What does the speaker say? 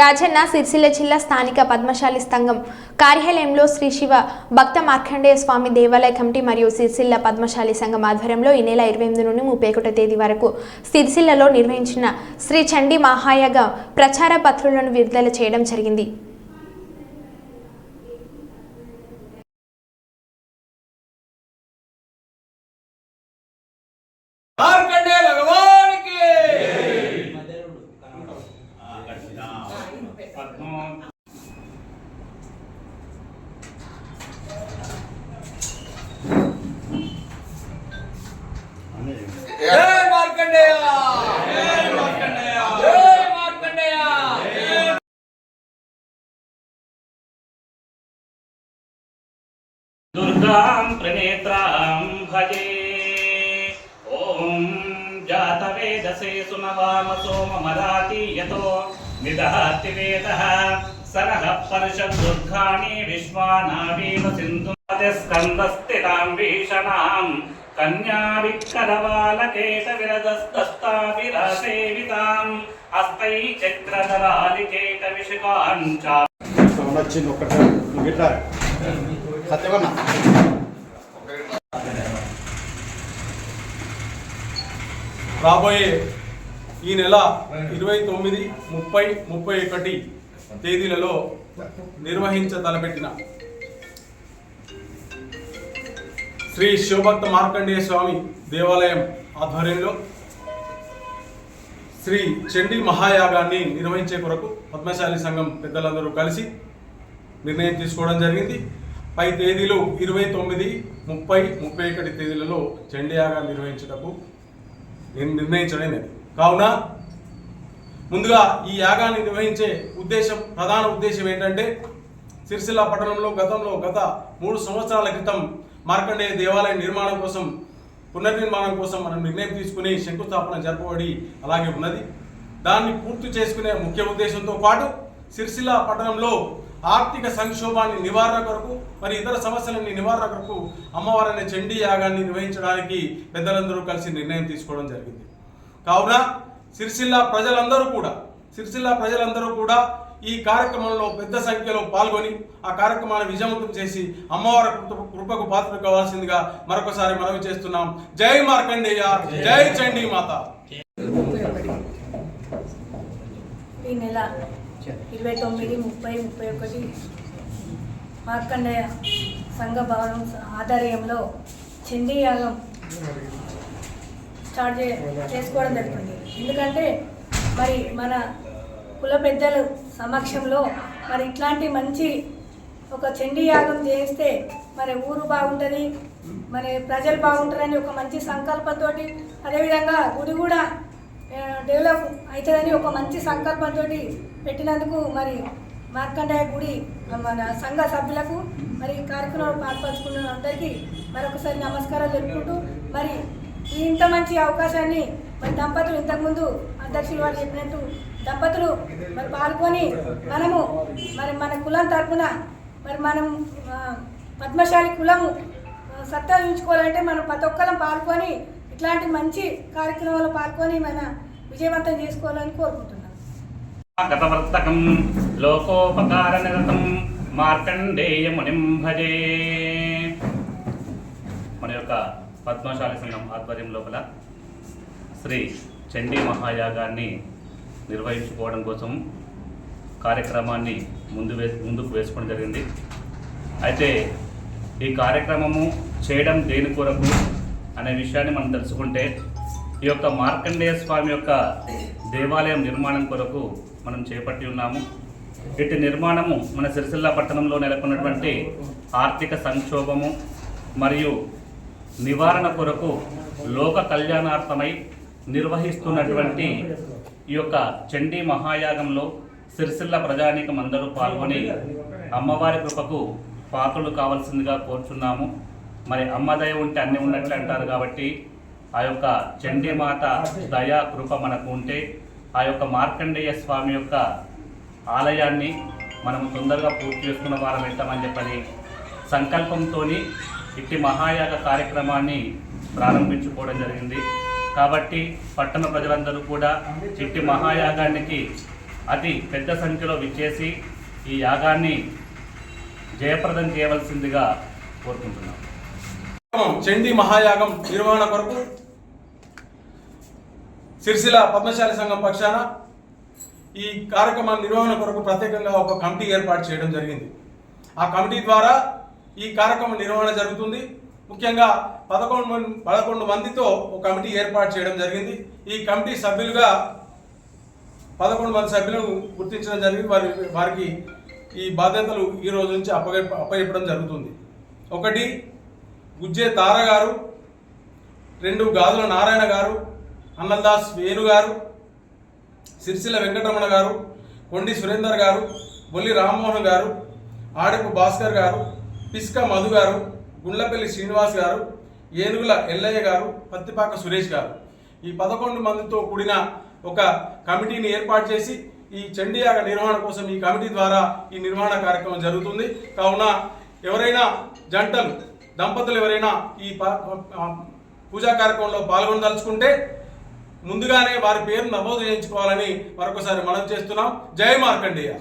రాజన్న సిరిసిల్ల జిల్లా స్థానిక పద్మశాలి సంఘం. కార్యాలయంలో శ్రీ శివ భక్త మార్కండేయ స్వామి దేవాలయ కమిటీ మరియు సిరిసిల్ల పద్మశాలి సంఘం ఆధ్వర్యంలో ఈ నెల ఇరవై ఎనిమిది నుండి ముప్పై ఒకటో తేదీ వరకు సిరిసిల్లలో నిర్వహించిన శ్రీ చండీ మహాయగ ప్రచార పత్రులను విడుదల చేయడం జరిగింది. మార్కండే భగవాన్కి జై మార్కండేయ జై మార్కండేయ జై మార్కండేయ दुर्गां प्रणेत्रां भजे ॐ जातवेदसे सुनवामसो ममराति यतो निदहति वेदः सरः परशदुर्घाणि विश्वानावीव सिन्धुस्कन्दस्थितां भीषणां कन्याविकरवालकेशविरदस्तस्ताभिरासेविताम् हस्तै चक्रधरालिकेकविशकाञ्च సత్యవన్న రాబోయే ఈ నెల ఇరవై తొమ్మిది ముప్పై ముప్పై ఒకటి తేదీలలో నిర్వహించ తలపెట్టిన శ్రీ శివభక్త మార్కండేయ స్వామి దేవాలయం ఆధ్వర్యంలో శ్రీ చండీ మహాయాగాన్ని నిర్వహించే కొరకు పద్మశాలి సంఘం పెద్దలందరూ కలిసి నిర్ణయం తీసుకోవడం జరిగింది. పై తేదీలు ఇరవై తొమ్మిది ముప్పై ముప్పై ఒకటి తేదీలలో చండీయాగాన్ని నిర్వహించటకు నిర్ణయించడం నేను కావున ముందుగా ఈ యాగాన్ని నిర్వహించే ఉద్దేశం ప్రధాన ఉద్దేశం ఏంటంటే సిరిసిల్ల పట్టణంలో గతంలో గత మూడు సంవత్సరాల క్రితం మార్కండేయ దేవాలయ నిర్మాణం కోసం పునర్నిర్మాణం కోసం మనం నిర్ణయం తీసుకుని శంకుస్థాపన జరపబడి అలాగే ఉన్నది. దాన్ని పూర్తి చేసుకునే ముఖ్య ఉద్దేశంతో పాటు సిరిసిల్ల పట్టణంలో ఆర్థిక సంక్షోభాన్ని నివారణ కొరకు మరి ఇతర సమస్యలని నివారణ కొరకు అమ్మవారనే చండీ యాగాన్ని నిర్వహించడానికి పెద్దలందరూ కలిసి నిర్ణయం తీసుకోవడం జరిగింది. కావున సిరిసిల్ల ప్రజలందరూ కూడా సిరిసిల్ల ప్రజలందరూ కూడా ఈ కార్యక్రమంలో పెద్ద సంఖ్యలో పాల్గొని ఆ కార్యక్రమాన్ని విజయవంతం చేసి అమ్మవారి కృపకు పాత్ర కావాల్సిందిగా మరొకసారి మనవి చేస్తున్నాం. జై మార్కండేయ జై చండీ మాత ఈ నెల ఇరవై తొమ్మిది ముప్పై ముప్పై ఒకటి మార్కండేయ సంఘ భవనం ఆధ్వర్యంలో చండీ యాగం స్టార్ట్ చే చేసుకోవడం జరుగుతుంది. ఎందుకంటే మరి మన కుల పెద్దల సమక్షంలో మరి ఇట్లాంటి మంచి ఒక చండీ యాగం చేస్తే మరి ఊరు బాగుంటుంది మరి ప్రజలు బాగుంటారని ఒక మంచి సంకల్పంతో అదేవిధంగా గుడి కూడా డెవలప్ అవుతుందని ఒక మంచి సంకల్పంతో పెట్టినందుకు మరి మార్కండేయ గుడి మన సంఘ సభ్యులకు మరి కార్యక్రమం పాల్పంచుకున్న అందరికీ మరొకసారి నమస్కారం తెలుపుకుంటూ మరి ఇంత మంచి అవకాశాన్ని మరి దంపతులు ఇంతకుముందు అధ్యక్షులు వారు చెప్పినట్టు దంపతులు మరి పాల్గొని మనము మరి మన కులం తరఫున మరి మనం పద్మశాలి కులము సత్తా ఉంచుకోవాలంటే మనం ప్రతి ఒక్కరం పాల్గొని ఇట్లాంటి మంచి కార్యక్రమాల్లో పాల్గొని మన విజయవంతం చేసుకోవాలని కోరుకుంటున్నాను. గతవర్తకం లోకోపకారనిరతం మార్కండేయమునిం భజే. మన యొక్క పద్మశాలి సంఘం ఆధ్వర్యం లోపల శ్రీ చండీ మహాయాగాన్ని నిర్వహించుకోవడం కోసం కార్యక్రమాన్ని ముందు వే ముందుకు వేసుకోవడం జరిగింది. అయితే ఈ కార్యక్రమము చేయడం దేని కొరకు? అనే విషయాన్ని మనం తెలుసుకుంటే ఈ యొక్క మార్కండేయ స్వామి యొక్క దేవాలయం నిర్మాణం కొరకు మనం చేపట్టి ఉన్నాము. ఇటు నిర్మాణము మన సిరిసిల్ల పట్టణంలో నెలకొన్నటువంటి ఆర్థిక సంక్షోభము మరియు నివారణ కొరకు లోక కళ్యాణార్థమై నిర్వహిస్తున్నటువంటి ఈ యొక్క చండీ మహాయాగంలో సిరిసిల్ల ప్రజానీకం అందరూ పాల్గొని అమ్మవారి కృపకు పాత్రలు కావాల్సిందిగా కోరుచున్నాము. మరి అమ్మ దయ ఉంటే అన్ని ఉన్నట్లు అంటారు కాబట్టి ఆ యొక్క చండీమాత దయా కృప మనకు ఉంటే ఆ యొక్క మార్కండేయ స్వామి యొక్క ఆలయాన్ని మనం తొందరగా పూర్తి చేసుకున్న వారం వెళ్తామని చెప్పని సంకల్పంతో ఇట్టి మహాయాగ కార్యక్రమాన్ని ప్రారంభించుకోవడం జరిగింది. కాబట్టి పట్టణ ప్రజలందరూ కూడా ఇట్టి మహాయాగానికి అతి పెద్ద సంఖ్యలో విచ్చేసి ఈ యాగాన్ని జయప్రదం చేయవలసిందిగా కోరుకుంటున్నాం. చండీ మహాయాగం నిర్వహణ కొరకు సిరిసిల పద్మశాలి సంఘం పక్షాన ఈ కార్యక్రమం నిర్వహణ కొరకు ప్రత్యేకంగా ఒక కమిటీ ఏర్పాటు చేయడం జరిగింది. ఆ కమిటీ ద్వారా ఈ కార్యక్రమం నిర్వహణ జరుగుతుంది. ముఖ్యంగా పదకొండు మంది పదకొండు మందితో ఒక కమిటీ ఏర్పాటు చేయడం జరిగింది. ఈ కమిటీ సభ్యులుగా పదకొండు మంది సభ్యులను గుర్తించడం జరిగింది. వారి వారికి ఈ బాధ్యతలు ఈ రోజు నుంచి అప్పగ అప్పగించడం జరుగుతుంది. ఒకటి గుజ్జే తార గారు రెండు గాజుల నారాయణ గారు అన్నల్దాస్ వేణు గారు సిరిసిల్ల వెంకటరమణ గారు కొండి సురేందర్ గారు బొల్లి రామ్మోహన్ గారు ఆడపు భాస్కర్ గారు పిస్క మధు గారు గుండ్లపల్లి శ్రీనివాస్ గారు ఏనుగుల ఎల్లయ్య గారు పత్తిపాక సురేష్ గారు. ఈ పదకొండు మందితో కూడిన ఒక కమిటీని ఏర్పాటు చేసి ఈ చండీయాగ నిర్వహణ కోసం ఈ కమిటీ ద్వారా ఈ నిర్వహణ కార్యక్రమం జరుగుతుంది. కావున ఎవరైనా జంటలు దంపతులు ఎవరైనా ఈ ప- పూజా కార్యక్రమంలో పాల్గొనదలుచుకుంటే ముందుగానే వారి పేరు నమోదు చేయించుకోవాలని మరొకసారి మనం చేస్తున్నాం. జై మార్కండేయ.